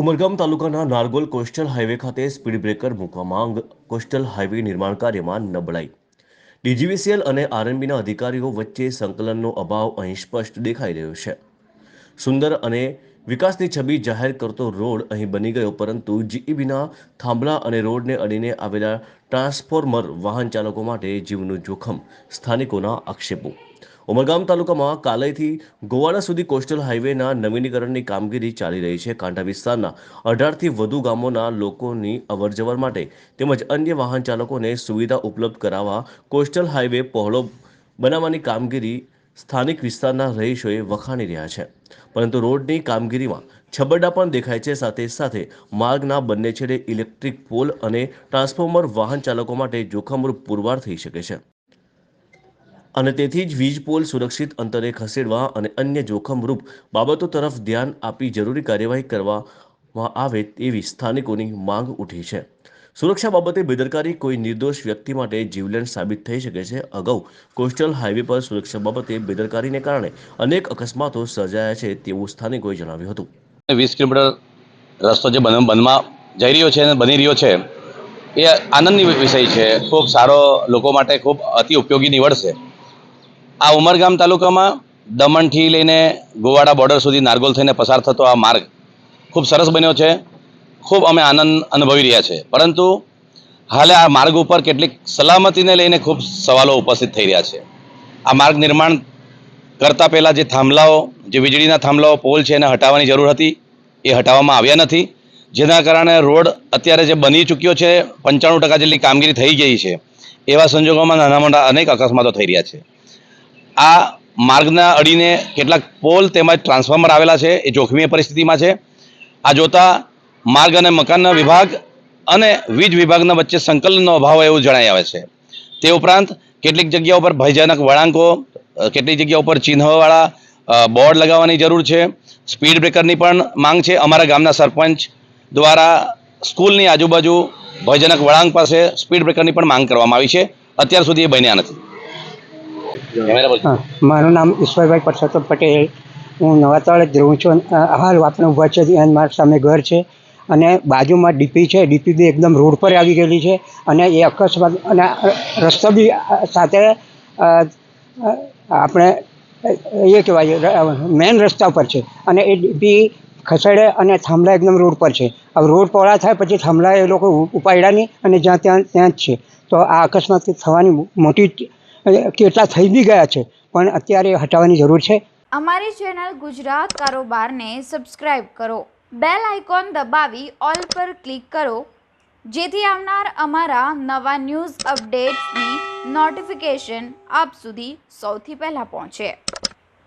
ઉમરગામ તાલુકાના Nargol coastal highway ખાતે speed breaker મૂકવા માંગ કોસ્ટલ હાઈવે નિર્માણ કાર્યમાં નબળાઈ. ડીજીવીસીએલ અને આરએનબીના અધિકારીઓ વચ્ચે સંકલનનો અભાવ અહીં સ્પષ્ટ દેખાઈ રહ્યો છે. સુંદર અને વિકાસની છબી જાહેર કરતો રોડ અહીં બની ગયો, પરંતુ જીઈબીના થાંભલા અને રોડને અડીને આવેલા ટ્રાન્સફોર્મર વાહન ચાલકો માટે જીવનું જોખમ સ્થાનિકોના આક્ષેપો. ઉમરગામ તાલુકામાં કાલઈથી ગોવાડા સુધી કોસ્ટલ હાઈવેના નવીનીકરણની કામગીરી ચાલી રહી છે. કાંઠા વિસ્તારના અઢારથી વધુ ગામોના લોકોની અવરજવર માટે તેમજ અન્ય વાહન ચાલકોને સુવિધા ઉપલબ્ધ કરાવવા કોસ્ટલ હાઈવે પહોળો બનાવવાની કામગીરી સ્થાનિક વિસ્તારના રહીશોએ વખાણી રહ્યા છે. પરંતુ રોડની કામગીરીમાં છબરડા પણ દેખાય છે. સાથે સાથે માર્ગના બંને છેડે ઇલેક્ટ્રિક પોલ અને ટ્રાન્સફોર્મર વાહન ચાલકો માટે જોખમરૂપ પુરવાર થઈ શકે છે. અને તેથી જ વીજ પોલ સુરક્ષિત અંતરે ખસેડવા અને અન્ય જોખમરૂપ બાબતો તરફ ધ્યાન આપી જરૂરી કાર્યવાહી કરવામાં આવે તેવી સ્થાનિકોની માંગ ઉઠી છે. સુરક્ષા બાબતે બેદરકારી કોઈ નિર્દોષ વ્યક્તિ માટે જીવલેણ સાબિત થઈ શકે છે. અગાઉ કોસ્ટલ હાઈવે પર સુરક્ષા બાબતે બેદરકારીને કારણે અનેક અકસ્માતો સર્જાયા છે તેવું સ્થાનિકોએ જણાવ્યું હતું. વીસ કિલોમીટર રસ્તો જે બન બનમાં જઈ રહ્યો છે અને બની રહ્યો છે, એ આનંદની વિષય છે. ખૂબ સારો લોકો માટે ખૂબ અતિ ઉપયોગી નીવડશે. આ ઉમરગામ તાલુકામાં દમણથી લઈને ગોવાડા બોર્ડર સુધી નારગોલ થઈને પસાર થતો આ માર્ગ ખૂબ સરસ બન્યો છે. ખૂબ અમે આનંદ અનુભવી રહ્યા છે. પરંતુ હાલે આ માર્ગ ઉપર કેટલીક સલામતીને લઈને ખૂબ સવાલો ઉપસ્થિત થઈ રહ્યા છે. આ માર્ગ નિર્માણ કરતાં પહેલાં જે થાંભલાઓ, જે વીજળીના થાંભલાઓ પોલ છે એને હટાવવાની જરૂર હતી, એ હટાવવામાં આવ્યા નથી. જેના કારણે રોડ અત્યારે જે બની ચૂક્યો છે, પંચાણું ટકા જેટલી કામગીરી થઈ ગઈ છે, એવા સંજોગોમાં નાના મોટા અનેક અકસ્માતો થઈ રહ્યા છે. આ માર્ગના અડીને કેટલાક પોલ તેમજ ટ્રાન્સફોર્મર આવેલા છે, એ જોખમી પરિસ્થિતિમાં છે. આ જોતા માર્ગ અને મકાનના વિભાગ અને વીજ વિભાગના વચ્ચે સંકલનનો અભાવ એવું જણાઈ આવે છે. તે ઉપરાંત કેટલીક જગ્યાઓ પર ભયજનક વળાંકો કેટલીક જગ્યા ઉપર ચિહ્નવાળા બોર્ડ લગાવવાની જરૂર છે. સ્પીડ બ્રેકરની પણ માંગ છે. અમારા ગામના સરપંચ દ્વારા સ્કૂલની આજુબાજુ ભયજનક વળાંક પાસે સ્પીડ બ્રેકરની પણ માંગ કરવામાં આવી છે. અત્યાર સુધી એ બન્યા નથી. મારું નામ ઈશ્વરભાઈ પરસોત્તમ પટેલ. હું નવાતાળ જ રહું છું હાલ આપણે ઊભા છે અને મારા સામે ઘર છે. અને બાજુમાં ડીપી છે. ડીપી બી એકદમ રોડ પર આવી ગયેલી છે. અને એ અકસ્માત, અને રસ્તો બી સાથે આપણે એ કહેવાય મેન રસ્તા પર છે. અને એ ડીપી ખસેડે અને થાંભલા એકદમ રોડ પર છે. હવે રોડ પહોળા થાય પછી થાંભલા એ લોકો ઉપાડ્યા નહીં અને જ્યાં ત્યાં ત્યાં જ છે. તો આ અકસ્માત થવાની મોટી કેટલા થઈ બી ગયા છે, પણ અત્યારે હટાવવાની જરૂર છે. અમારી ચેનલ ગુજરાત કારોબારને સબસ્ક્રાઇબ કરો, બેલ આઇકોન દબાવી ઓલ પર ક્લિક કરો, જેથી આવનાર અમારા નવા ન્યૂઝ અપડેટ્સની નોટિફિકેશન આપ સુધી સૌથી પહેલાં પહોંચે.